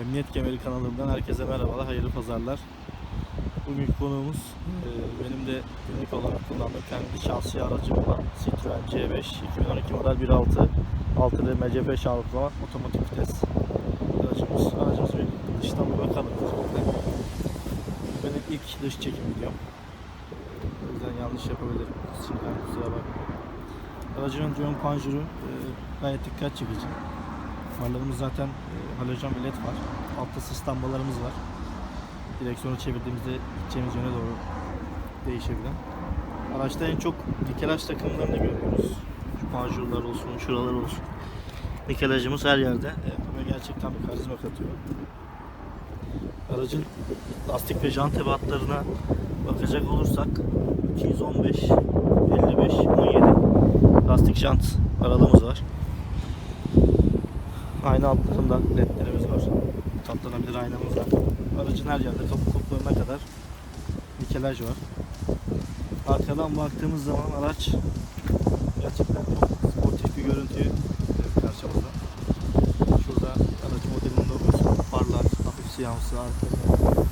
Emniyet Kemeri kanalından herkese merhabalar, hayırlı pazarlar. Bugün konuğumuz e, benim de günlük olarak kullandığım kendi şahsi aracım olan Citroen C5 2012 model 1.6 6 MCP şanzımanlı otomatik vites aracımız. Aracımız bir dıştan bir bakalım. Benim ilk dış çekim videom. O yüzden yanlış yapabilirim. Şimdiden kusura bakmayın. Aracın önce ön panjuru e, gayet dikkat çekici. Farlarımız zaten e, halojen bir led var. Altta sis lambalarımız var. Direksiyonu çevirdiğimizde gideceğimiz yöne doğru değişebilen. Araçta en çok nikelaj takımlarını görüyoruz. Şu panjurlar olsun, şuralar olsun. Nikelajımız her yerde. E, bu ve gerçekten bir karizma katıyor. Aracın lastik ve jant ebatlarına bakacak olursak 215, 55, 17 lastik jant aralığımız var. Ayna altlarında ledlerimiz var. Katlanabilir aynamız var. Aracın her yerde kapı kulplarına kadar nikelaj var. Arkadan baktığımız zaman araç gerçekten çok sportif bir görüntü karşımızda. Şurada araç modelinin logosu, farlar, hafif siyahsı, arkada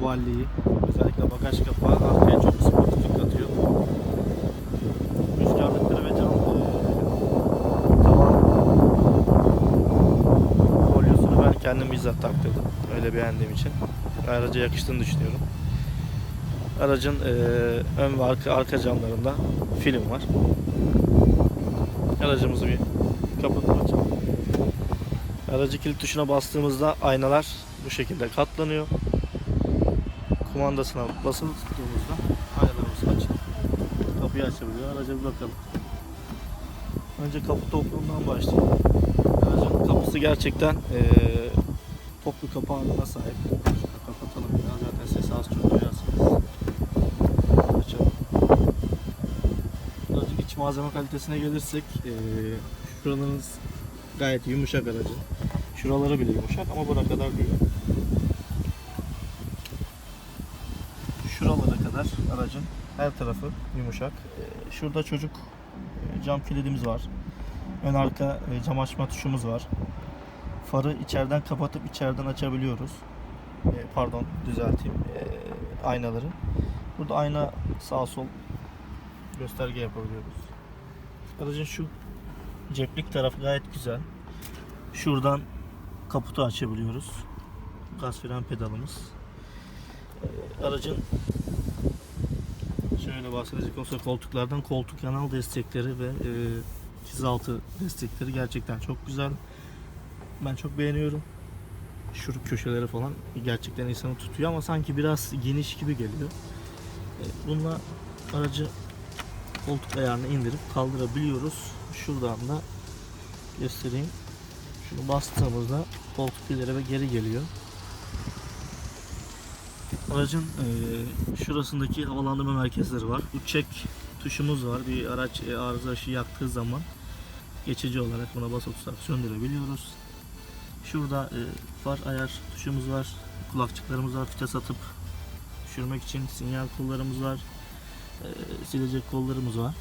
ovalliği, özellikle bagaj kapağı arkaya çok sportiflik katıyor. Rüzgarlıkları ve cam eee, tavan folyosunu ben kendim bizzat taktırdım. Öyle beğendiğim için. Araca yakıştığını düşünüyorum. Aracın eee, ön ve arka, arka camlarında film var. Aracımızı bir açalım. Aracı kilit tuşuna bastığımızda aynalar bu şekilde katlanıyor. Kumandasına basılı tuttuğumuzda aynalarımız açık. Kapıyı açabiliyor. Araca bir bakalım. Önce kapı topluğundan başlayalım. Aracın kapısı gerçekten eee toplu kapağına sahip. Şunu kapatalım biraz. Zaten sesi az çok duyarsınız. Açalım. Aracın iç malzeme kalitesine gelirsek eee şuralarınız gayet yumuşak aracın. Şuraları bile yumuşak ama buna kadar diyor. Şuralara kadar aracın her tarafı yumuşak. Eee, Şurada çocuk e, cam kilidimiz var. Ön arka e, cam açma tuşumuz var. Farı içeriden kapatıp içeriden açabiliyoruz. E, Pardon düzelteyim. E, Aynaları. Burada ayna sağ sol gösterge yapabiliyoruz. Aracın şu ceplik tarafı gayet güzel. Şuradan kaputu açabiliyoruz. Gaz fren pedalımız. E, Aracın şöyle bahsedecek olursak koltuklardan koltuk yanal destekleri ve e, diz destekleri gerçekten çok güzel. Ben çok beğeniyorum. Şu köşeleri falan gerçekten insanı tutuyor ama sanki biraz geniş gibi geliyor. E, bununla aracı koltuk ayarını indirip kaldırabiliyoruz. Şuradan da göstereyim. Şunu bastığımızda koltuk ileri ve geri geliyor. Aracın e, şurasındaki havalandırma merkezleri var. Bu çek tuşumuz var. Bir araç e, arıza ışığı yaktığı zaman geçici olarak buna basılı tutarak söndürebiliyoruz. Şurada e, far ayar tuşumuz var. Kulakçıklarımız var. Vites atıp düşürmek için sinyal kollarımız var. E, silecek kollarımız var.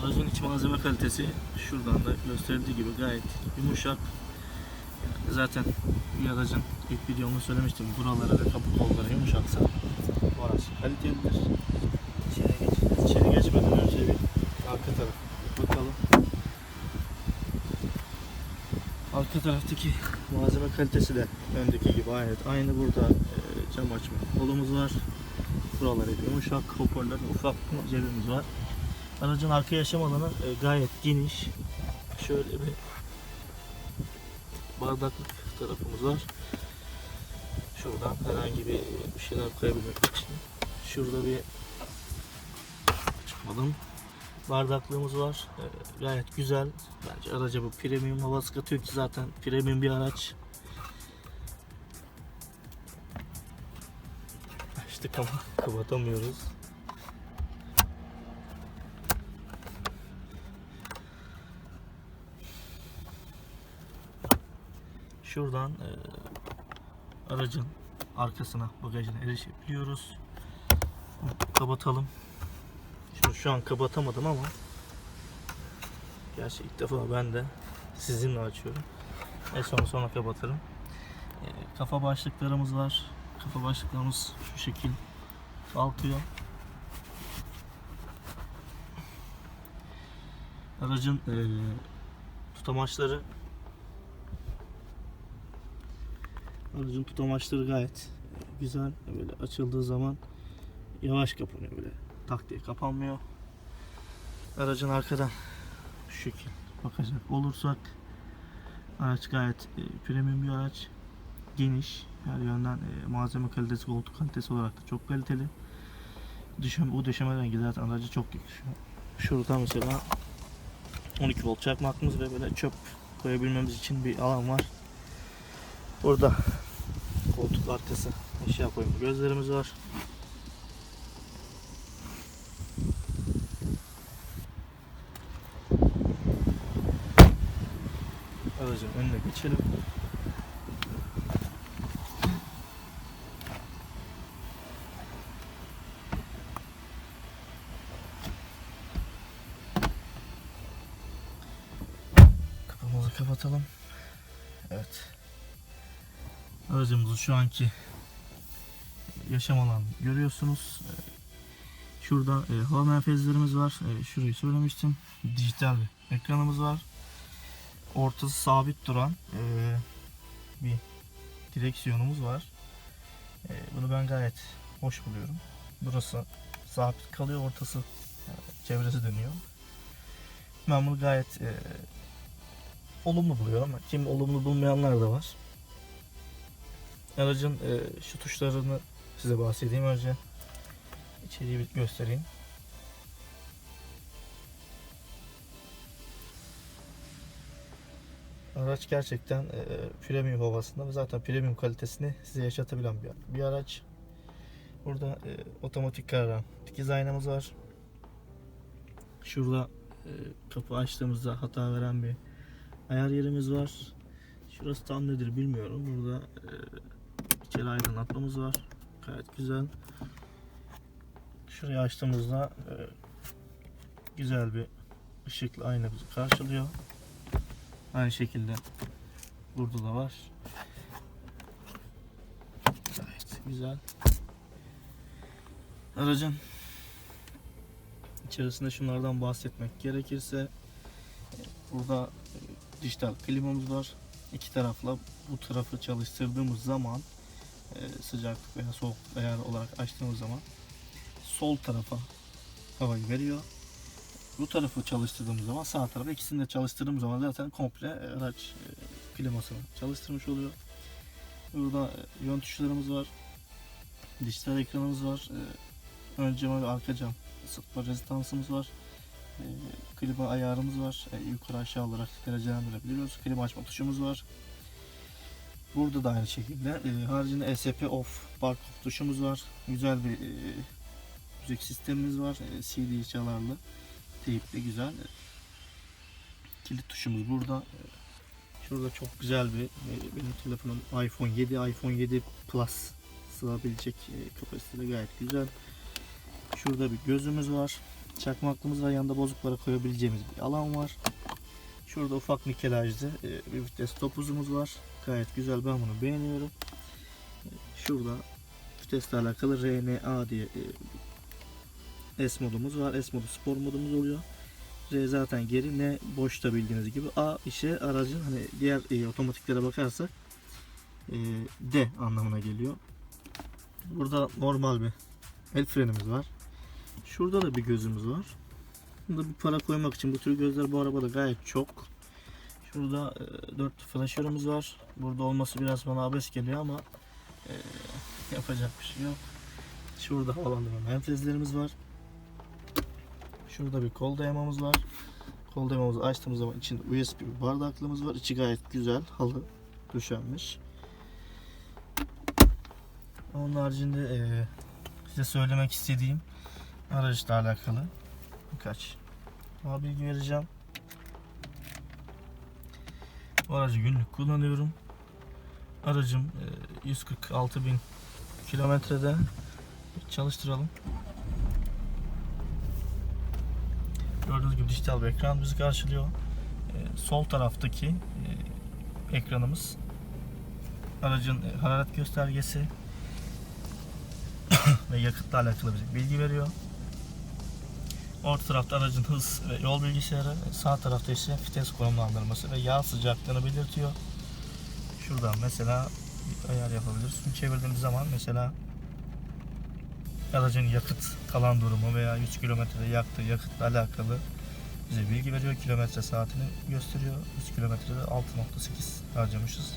Aracın iç malzeme kalitesi şuradan da gösterildiği gibi gayet yumuşak. Zaten bir aracın ilk videomda söylemiştim. Buraları ve kapı kolları yumuşaksa bu araç kalitelidir. İçeri geç. İçeri geçmeden önce bir arka taraf bakalım. Arka taraftaki malzeme kalitesi de öndeki gibi gayet aynı. Burada e, cam açma kolumuz var. Buraları yumuşak, hoparlör, ufak cebimiz var. Aracın arka yaşam alanı e, gayet geniş. Şöyle bir bardaklık tarafımız var. Şuradan herhangi bir bir şeyler koyabilmek için. Şurada bir çıkmadım. Bardaklığımız var. Ee, gayet güzel. Bence araca bu premium havası katıyor ki zaten premium bir araç. Açtık ama kapatamıyoruz. Şuradan e, aracın arkasına bagajına erişebiliyoruz. Kapatalım. Şunu şu an kapatamadım ama gerçi ilk defa ben de sizinle açıyorum. En sonra sonra kapatırım. Ee, kafa başlıklarımız var. Kafa başlıklarımız şu şekil kalkıyor. Aracın e, tutamaçları aracın tutamaçları gayet güzel. Böyle açıldığı zaman yavaş kapanıyor böyle. Tak diye kapanmıyor. Aracın arkadan şu şekil bakacak olursak araç gayet e, premium bir araç. Geniş. Her yönden e, malzeme kalitesi, koltuk kalitesi olarak da çok kaliteli. Düşem, bu döşeme rengi zaten aracı çok yakışıyor. Şurada mesela 12 volt çakmaklığımız ve böyle çöp koyabilmemiz için bir alan var. Burada koltuk arkası eşya koyma gözlerimiz var. Aracın önüne geçelim. Kapımızı kapatalım. Evet. Aracımızın şu anki yaşam alanı görüyorsunuz. Ee, Şurada e, hava menfezlerimiz var. E, şurayı söylemiştim. Dijital bir ekranımız var. Ortası sabit duran e, bir direksiyonumuz var. E, bunu ben gayet hoş buluyorum. Burası sabit kalıyor, ortası e, çevresi dönüyor. Ben bunu gayet e, olumlu buluyorum ama kim olumlu bulmayanlar da var. Aracın e, şu tuşlarını size bahsedeyim önce. İçeriği bir göstereyim. Araç gerçekten e, premium havasında ve zaten premium kalitesini size yaşatabilen bir, bir araç. Burada e, otomatik kararan dikiz aynamız var. Şurada e, kapı açtığımızda hata veren bir ayar yerimiz var. Şurası tam nedir bilmiyorum. Burada e, içeri aydınlatmamız var. Gayet güzel. Şurayı açtığımızda e, güzel bir ışıklı ayna bizi karşılıyor. Aynı şekilde burada da var. Gayet güzel. Aracın içerisinde şunlardan bahsetmek gerekirse burada dijital klimamız var. İki tarafla bu tarafı çalıştırdığımız zaman e, sıcaklık veya soğuk ayar olarak açtığımız zaman sol tarafa havayı veriyor. Bu tarafı çalıştırdığımız zaman sağ tarafa ikisini de çalıştırdığımız zaman zaten komple e, araç e, klimasını çalıştırmış oluyor. Burada e, yön tuşlarımız var. Dijital ekranımız var. Ön cam ve arka cam ısıtma rezistansımız var. Klima ayarımız var. Yukarı aşağı olarak derecelendirebiliyoruz. Klima açma tuşumuz var. Burada da aynı şekilde. Haricinde ESP off, barcode tuşumuz var. Güzel bir müzik sistemimiz var. CD çalarlı. Teyipli güzel. Kilit tuşumuz burada. Şurada çok güzel bir benim telefonum iPhone 7, iPhone 7 Plus sığabilecek e, kapasitede gayet güzel. Şurada bir gözümüz var. Çakmaklımız var. Yanında bozuklara koyabileceğimiz bir alan var. Şurada ufak nikelajlı e, bir vites topuzumuz var. Gayet güzel. Ben bunu beğeniyorum. E, Şurada vitesle alakalı RNA diye S modumuz var. S modu spor modumuz oluyor. R zaten geri ne boşta bildiğiniz gibi. A ise aracın hani diğer e, otomatiklere bakarsak e, D anlamına geliyor. Burada normal bir el frenimiz var. Şurada da bir gözümüz var. Bunda bir para koymak için bu tür gözler bu arabada gayet çok. Şurada e, 4 flaşörümüz var. Burada olması biraz bana abes geliyor ama e, yapacak bir şey yok. Şurada havalandırma menfezlerimiz var. Şurada bir kol dayamamız var. Kol dayamamızı açtığımız zaman içinde USB bir bardaklığımız var. İçi gayet güzel. Halı döşenmiş. Onun haricinde e, size söylemek istediğim araçla alakalı birkaç daha bilgi vereceğim. Bu aracı günlük kullanıyorum. Aracım e, 146 bin kilometrede çalıştıralım. Gördüğünüz gibi dijital bir ekran bizi karşılıyor. E, sol taraftaki e, ekranımız. Aracın e, hararet göstergesi ve yakıtla alakalı bize bilgi veriyor. Orta tarafta aracın hız ve yol bilgisayarı, sağ tarafta ise vites konumlandırması ve yağ sıcaklığını belirtiyor. Şuradan mesela bir ayar yapabiliriz. Şimdi çevirdiğimiz zaman mesela aracın yakıt kalan durumu veya 100 kilometrede yaktığı yakıtla alakalı bize bilgi veriyor. Kilometre saatini gösteriyor. 100 kilometrede 6.8 harcamışız.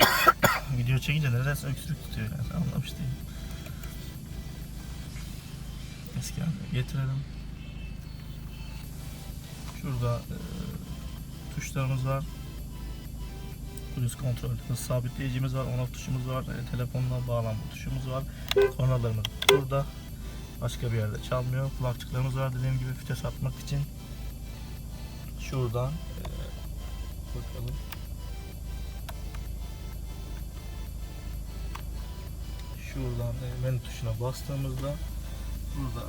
Video çekince neredeyse öksürük tutuyor yani anlamış değilim. Eski getirelim. Şurada e, tuşlarımız var. Cruise kontrol, hız sabitleyicimiz var, on off tuşumuz var, e, telefonla bağlanma tuşumuz var. Kornalarımız burada. Başka bir yerde çalmıyor. Kulakçıklarımız var dediğim gibi vites atmak için. Şuradan e, bakalım. Şuradan e, menü tuşuna bastığımızda burada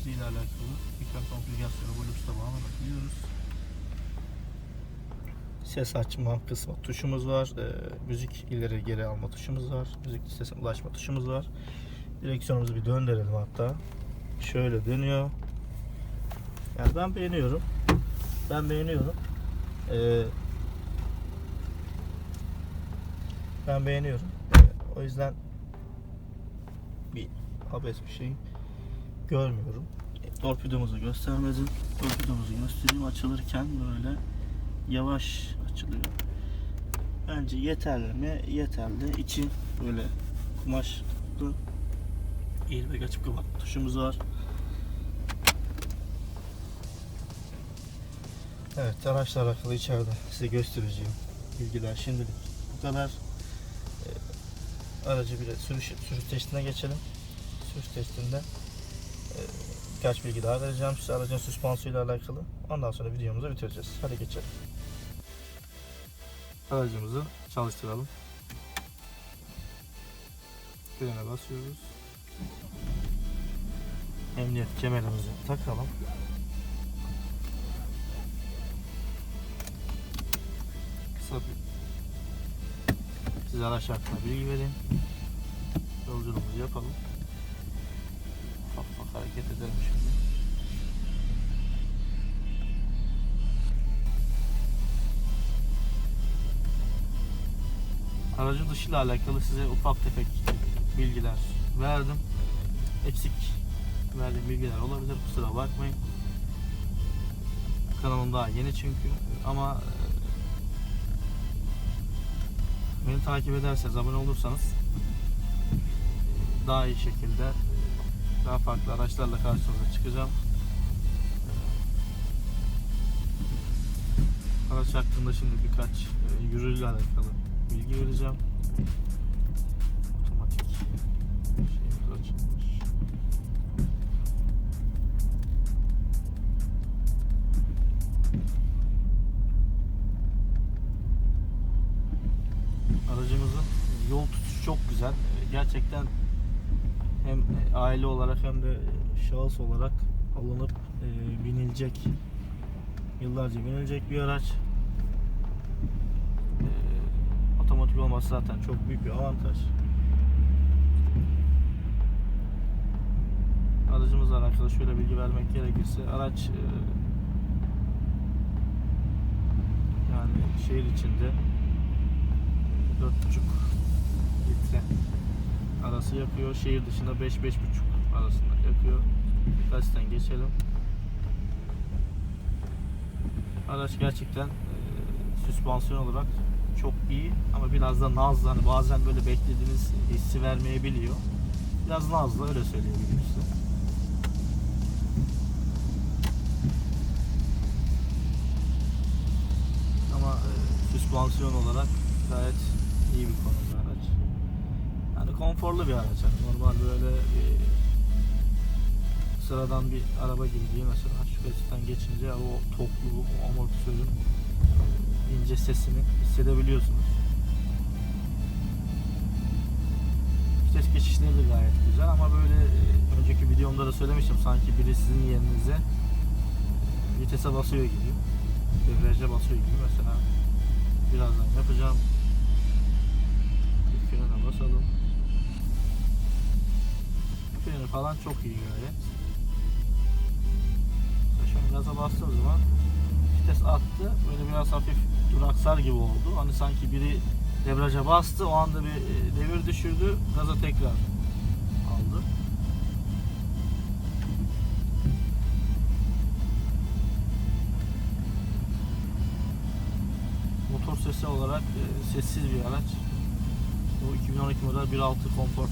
içeriği ile alakalı ekran konfigürasyonu Bluetooth'a bağlanabiliyoruz. Ses açma kısmı tuşumuz var. E, müzik ileri geri alma tuşumuz var. Müzik listesine ulaşma tuşumuz var. Direksiyonumuzu bir döndürelim hatta. Şöyle dönüyor. Yani ben beğeniyorum. Ben beğeniyorum. E, ben beğeniyorum. E, o yüzden bir abes bir şey görmüyorum. Torpidomuzu göstermedim. Torpidomuzu göstereyim. Açılırken böyle yavaş açılıyor. Bence yeterli mi? Yeterli. İçi böyle kumaşlı airbag açıp kapatma tuşumuz var. Evet araçla alakalı içeride size göstereceğim bilgiler şimdilik bu kadar. Ee, aracı bir sürüş, sürüş testine geçelim. Sürüş testinde birkaç bilgi daha vereceğim size aracın süspansiyonu ile alakalı. Ondan sonra videomuzu bitireceğiz. Hadi geçelim. Aracımızı çalıştıralım. Frene basıyoruz. Emniyet kemerimizi takalım. Kısa bir size araç hakkında bilgi vereyim. Yolculuğumuzu yapalım. Hareket edelim şimdi. Aracın dışıyla alakalı size ufak tefek bilgiler verdim. Eksik verdiğim bilgiler olabilir kusura bakmayın. Kanalım daha yeni çünkü ama e, beni takip ederseniz abone olursanız e, daha iyi şekilde daha farklı araçlarla karşınıza çıkacağım. Araç hakkında şimdi birkaç e, yürürlüğüyle alakalı bilgi vereceğim. Şahıs olarak alınıp e, binilecek yıllarca binilecek bir araç. E, otomatik olması zaten çok büyük bir avantaj. Aracımızla alakalı şöyle bilgi vermek gerekirse araç e, yani şehir içinde 4,5 litre arası yakıyor. Şehir dışında 5-5,5 arasında yakıyor. Gazetten geçelim. Araç gerçekten e, süspansiyon olarak çok iyi ama biraz da nazlı. Hani bazen böyle beklediğiniz hissi vermeyebiliyor. Biraz nazlı öyle söyleyebilirim size. Ama e, süspansiyon olarak gayet iyi bir konu bir araç. Yani konforlu bir araç. Yani normal böyle bir sıradan bir araba gibi değil mesela gazetten geçince o toplu, amortisörün ince sesini hissedebiliyorsunuz. Vites geçişleri de gayet güzel ama böyle e, önceki videomda da söylemiştim sanki biri sizin yerinize vitese basıyor gibi. Debriyaja basıyor gibi mesela birazdan yapacağım. Bir frene basalım. Freni falan çok iyi gayet. Gaza bastığım zaman vites attı. Böyle biraz hafif duraksar gibi oldu. Hani sanki biri debriyaja bastı. O anda bir e, devir düşürdü. Gaza tekrar aldı. Motor sesi olarak e, sessiz bir araç. Bu 2012 model 1.6 Comfort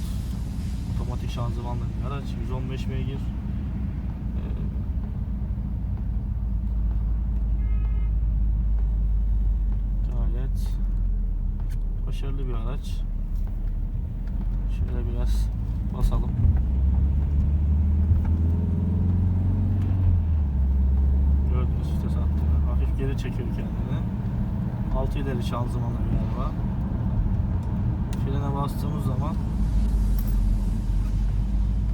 otomatik şanzımanlı bir araç. 115 beygir. E, Gayet başarılı bir araç. Şöyle biraz basalım. Gördüğünüz vites attığını. Hafif geri çekiyor kendini. 6 ileri şanzımanlı bir araba. Frene bastığımız zaman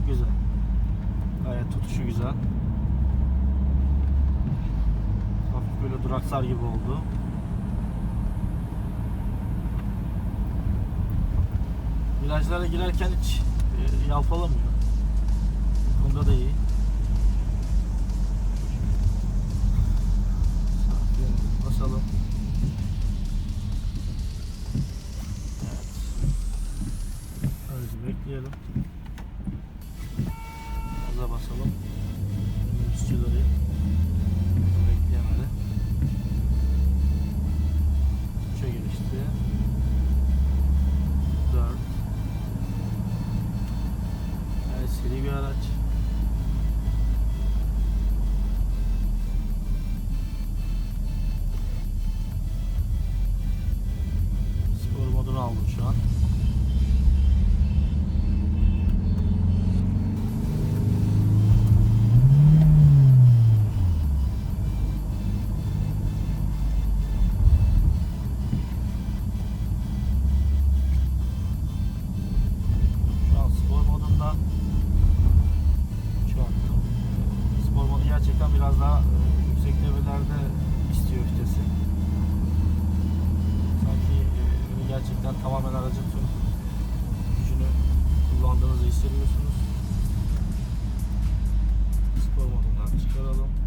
güzel. Gayet tutuşu güzel. Hafif böyle duraksar gibi oldu. Virajlara girerken hiç e, yalpalamıyor. Bu konuda da iyi. Basalım. Biraz daha yüksek devirlerde istiyor vitesi. Sanki e, gerçekten tamamen aracın tüm gücünü kullandığınızı hissediyorsunuz. Spor modundan çıkaralım.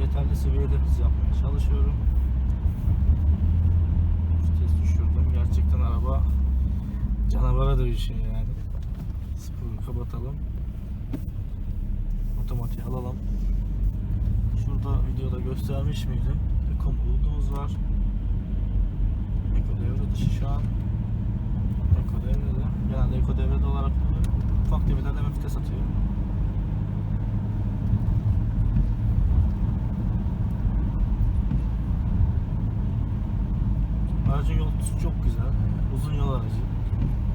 Yeterli seviyede hız yapmaya çalışıyorum. Vites düşürdüm. Gerçekten araba canavara dönüşüyor yani. Sporu kapatalım. Otomatiği alalım. Şurada videoda göstermiş miydim? Eko modumuz var. Eko devre dışı şu an. Eko devrede. Genelde eko devrede olarak. Ufak devirlerde vites atıyor. Aracın yol çok güzel. Uzun yol aracı.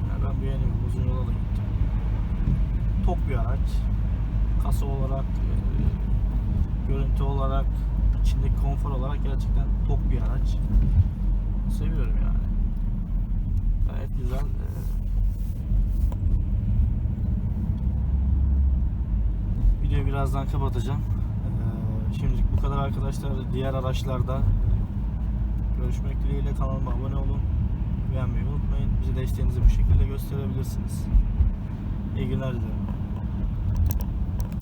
Yani ben beğeniyorum. Uzun yola da gittim. Tok bir araç. Kasa olarak, e, görüntü olarak, içindeki konfor olarak gerçekten tok bir araç. Seviyorum yani. Gayet güzel. E, Videoyu birazdan kapatacağım. E, Şimdilik bu kadar arkadaşlar. Diğer araçlarda Görüşmek dileğiyle kanalıma abone olun. Beğenmeyi unutmayın. Bize desteğinizi bu şekilde gösterebilirsiniz. İyi günler dilerim.